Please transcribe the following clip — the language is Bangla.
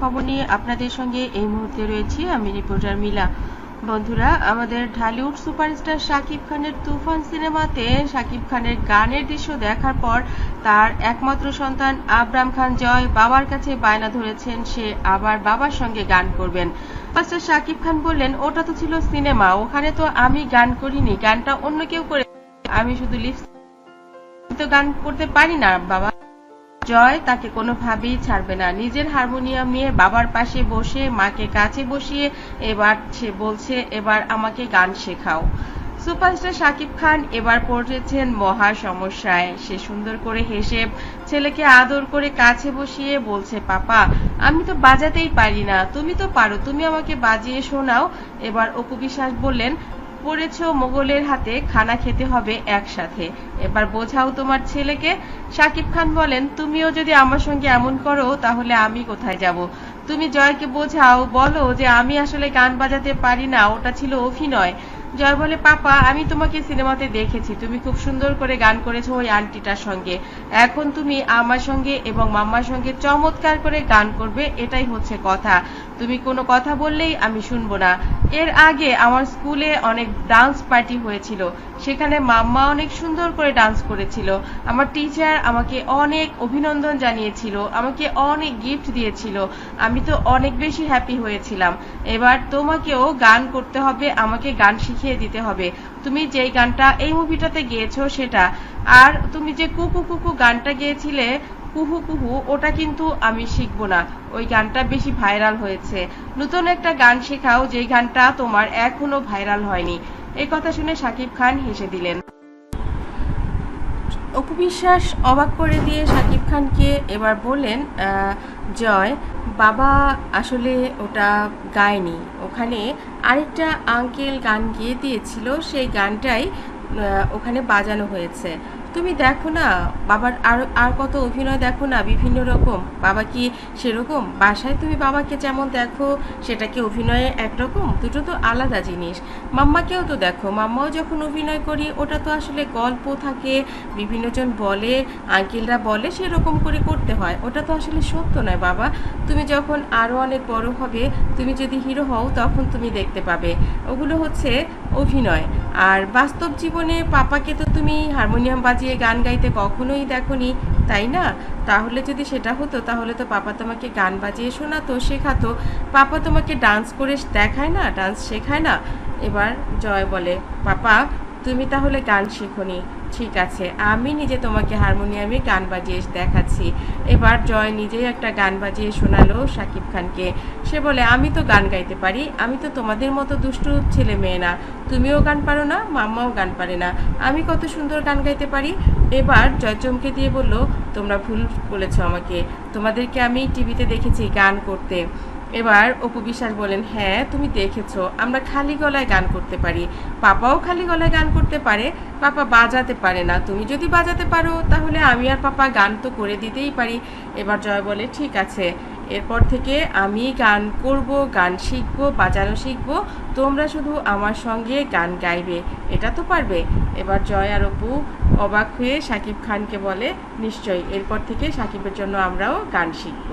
খবর নিয়ে আপনাদের সঙ্গে এই মুহূর্তে রয়েছি। আমি রিপোর্টার মিলা। বন্ধুরা, আমাদের ঢালিউড সুপারস্টার শাকিব খানের তুফান সিনেমাতে শাকিব খানের গানের দৃশ্য দেখার পর তার একমাত্র সন্তান আবরাম খান জয় বাবার কাছে বায়না ধরেছেন। সে আবার বাবার সঙ্গে গান করবেন। সুপারস্টার শাকিব খান বললেন, ওটা তো ছিল সিনেমা, ওখানে তো আমি গান করিনি, গানটা অন্য কেউ করে আমি শুধু লিপস তো গান করতে পারি না, বাবা। জয় তাকে কোনোভাবেই ছাড়বে না। নিজের হারমোনিয়াম নিয়ে বাবার পাশে বসে, মাকে কাছে বসিয়ে এবার সে বলছে, এবার আমাকে গান শেখাও। সুপারস্টার শাকিব খান এবার পড়েছেন মহা সমস্যায়। সে সুন্দর করে হেসে ছেলেকে আদর করে কাছে বসিয়ে বলছে, পাপা, আমি তো বাজাতেই পারি না। তুমি তো পারো, তুমি আমাকে বাজিয়ে শোনাও। এবার অপু বিশ্বাস বললেন পড়েছ মোগলের হাতে, খানা খেতে হবে একসাথে। এবার বোঝাও তোমার ছেলেকে। সাকিব খান বলেন, তুমিও যদি আমার সঙ্গে এমন করো, তাহলে আমি কোথায় যাব? তুমি জয়কে বোঝাও, বলো যে আমি আসলে গান বাজাতে পারি না, ওটা ছিল অভিনয়। জয় বলে, পাপা, আমি তোমাকে সিনেমাতে দেখেছি, তুমি খুব সুন্দর করে গান করেছ ওই আন্টিটার সঙ্গে। এখন তুমি আমার সঙ্গে এবং মাম্মার সঙ্গে চমৎকার করে গান করবে, এটাই হচ্ছে কথা। তুমি কোনো কথা বললেই আমি শুনব না। এর আগে আমার স্কুলে অনেক ডান্স পার্টি হয়েছিল। সেখানে মাম্মা অনেক সুন্দর করে ডান্স করেছিল। আমার টিচার আমাকে অনেক অভিনন্দন জানিয়েছিল, আমাকে অনেক গিফট দিয়েছিল। আমি তো অনেক বেশি হ্যাপি হয়েছিলাম। এবার তোমাকেও গান করতে হবে, আমাকে গান শিখিয়ে দিতে হবে। তুমি যেই গানটা এই মুভিটাতে গেয়েছো সেটা। আর তুমি যে কুকু কুকু গানটা গেয়েছিলে, কুহু কুহু, ওটা কিন্তু আমি শিখব না। ওই গানটা বেশি ভাইরাল হয়েছে। নতুন একটা গান শেখাও, যেই গানটা তোমার এখনও ভাইরাল হয়নি। এই কথা শুনে সাকিব খান হেসে দিলেন। অপু বিশ্বাস অবাক করে দিয়ে সাকিব খানকে এবার বললেন জয়, বাবা আসলে ওটা গায়নি। ওখানে আরেকটা আঙ্কেল গান গিয়ে দিয়েছিল, সেই গানটাই ওখানে বাজানো হয়েছে। তুমি দেখো না, বাবার আর আর কত অভিনয় দেখো না, বিভিন্ন রকম। বাবা কি সেরকম? বাসায় তুমি বাবাকে যেমন দেখো সেটাকে অভিনয়ে একরকম? দুটো তো আলাদা জিনিস। মাম্মাকেও তো দেখো, মাম্মাও যখন অভিনয় করি, ওটা তো আসলে গল্প থাকে, বিভিন্নজন বলে, আঙ্কেলরা বলে, সেরকম করে করতে হয়। ওটা তো আসলে সত্য নয় বাবা। তুমি যখন আরও অনেক বড় হবে, তুমি যদি হিরো হও, তখন তুমি দেখতে পাবে। ওগুলো হচ্ছে অভিনয়। আর বাস্তব জীবনে পাপাকে তো তুমি হারমোনিয়াম বাজিয়ে গান গাইতে কখনোই দেখোনি, তাই না? তাহলে যদি সেটা হতো, তাহলে তো পাপা তোমাকে গান বাজিয়ে শোনাতো, শেখাতো। পাপা তোমাকে ডান্স করে দেখায় না ডান্স শেখায় না? এবার জয় বলে, পাপা, তুমি তাহলে গান শেখোনি। ঠিক আছে, আমি নিজে তোমাকে হারমোনিয়ামে গান বাজিয়ে দেখাচ্ছি। এবার জয় নিজেই একটা গান বাজিয়ে শোনালো শাকিব খানকে। সে বলে, আমি তো গান গাইতে পারি, আমি তো তোমাদের মতো দুষ্টু ছেলে মেয়ে না। তুমিও গান পারো না, মাম্মাও গান পারে না। আমি কত সুন্দর গান গাইতে পারি? এবার জয় চমকে দিয়ে বলল, তোমরা ভুল বলেছ আমাকে। তোমাদেরকে আমি টিভিতে দেখেছি গান করতে। এবার অপু বিশ্বাস বলেন হ্যাঁ তুমি দেখেছ, আমরা খালি গলায় গান করতে পারি। পাপাও খালি গলায় গান করতে পারে, পাপা বাজাতে পারে না। তুমি যদি বাজাতে পারো, তাহলে আমি আর পাপা গান তো করে দিতেই পারি। এবার জয় বলে, ঠিক আছে, এরপর থেকে আমি গান করব, গান শিখব, বাজানো শিখব, তোমরা শুধু আমার সঙ্গে গান গাইবে, এটা তো পারবে। এবার জয় আর অপু অবাক হয়ে সাকিব খানকে বলে, নিশ্চয়ই, এরপর থেকে সাকিবের জন্য আমরাও গান শিখব।